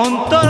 অন্তর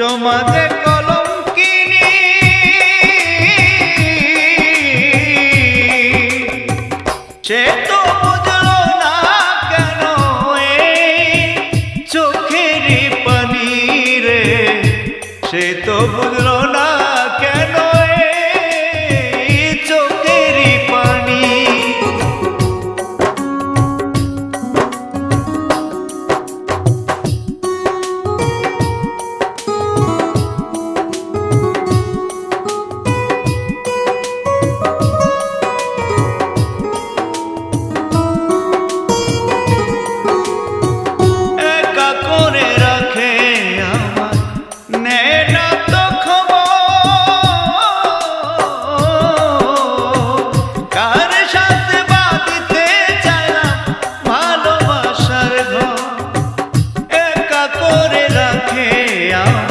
তোমাদের কলম কিনি সে তো বুঝলো না কেন চোখের পানি রে। সে তো বুঝলো না রেয়া